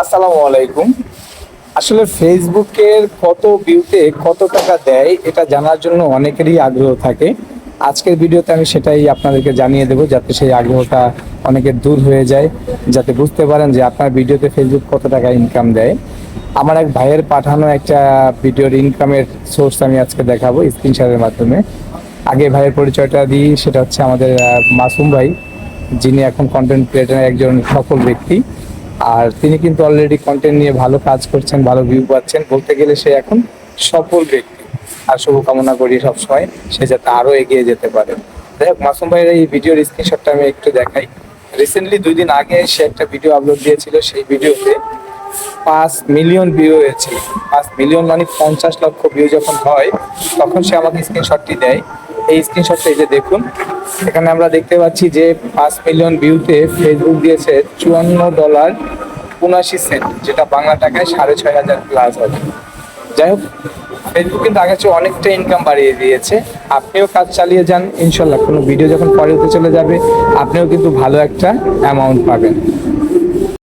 আসসালামু আলাইকুম। আসলে ফেসবুকের কত ভিউতে কত টাকা দেয়, এটা জানার জন্য অনেকেরই আগ্রহ থাকে। আজকের ভিডিওতে আমি সেটাই আপনাদেরকে জানিয়ে দেবো, যাতে সেই আগ্রহটা অনেকের দূর হয়ে যায়, যাতে বুঝতে পারেন যে আপনার ভিডিওতে ফেসবুক কত টাকা ইনকাম দেয়। আমার এক ভাইয়ের পাঠানো একটা ভিডিওর ইনকামের সোর্স আমি আজকে দেখাবো স্ক্রিনশটের মাধ্যমে। আগে ভাইয়ের পরিচয়টা দিই, সেটা হচ্ছে আমাদের মাসুম ভাই, যিনি এখন কন্টেন্ট ক্রিয়েটার একজন সফল ব্যক্তি। আর তিনি কিন্তু অলরেডি কন্টেন্ট নিয়ে ভালো কাজ করছেন, ভালো ভিউ পাচ্ছেন। বলতে গেলে সে এখন সফল ব্যক্তি। আর শুভকামনা করি সবসময়, সে যাতে আরও এগিয়ে যেতে পারে। যাই হোক, মাসুম ভাইয়ের এই ভিডিওর স্ক্রিনশটটা আমি একটু দেখাই। রিসেন্টলি দুই দিন আগে সে একটা ভিডিও আপলোড দিয়েছিল, সেই ভিডিওতে পাঁচ মিলিয়ন ভিউ হয়েছে পাঁচ মিলিয়ন মানে পঞ্চাশ লক্ষ ভিউ যখন হয়, তখন সে আমাকে স্ক্রিনশটটি দেয়। এই স্ক্রিনশটটা এই যে দেখুন। এখানে আমরা দেখতে পাচ্ছি যে পাঁচ মিলিয়ন ভিউতে ফেসবুক দিয়েছে চুয়ান্ন ডলার উনাশি সেন্ট যেটা বাংলা টাকায় সাড়ে ছয় হাজার প্লাস হবে। যাই হোক ফেসবুক কিন্তু আগের চেয়ে অনেকটা ইনকাম বাড়িয়ে দিয়েছে। আপনিও কাজ চালিয়ে যান, ইনশাল্লাহ। কোনো ভিডিও যখন পরে হতে চলে যাবে, আপনিও কিন্তু ভালো একটা অ্যামাউন্ট পাবেন।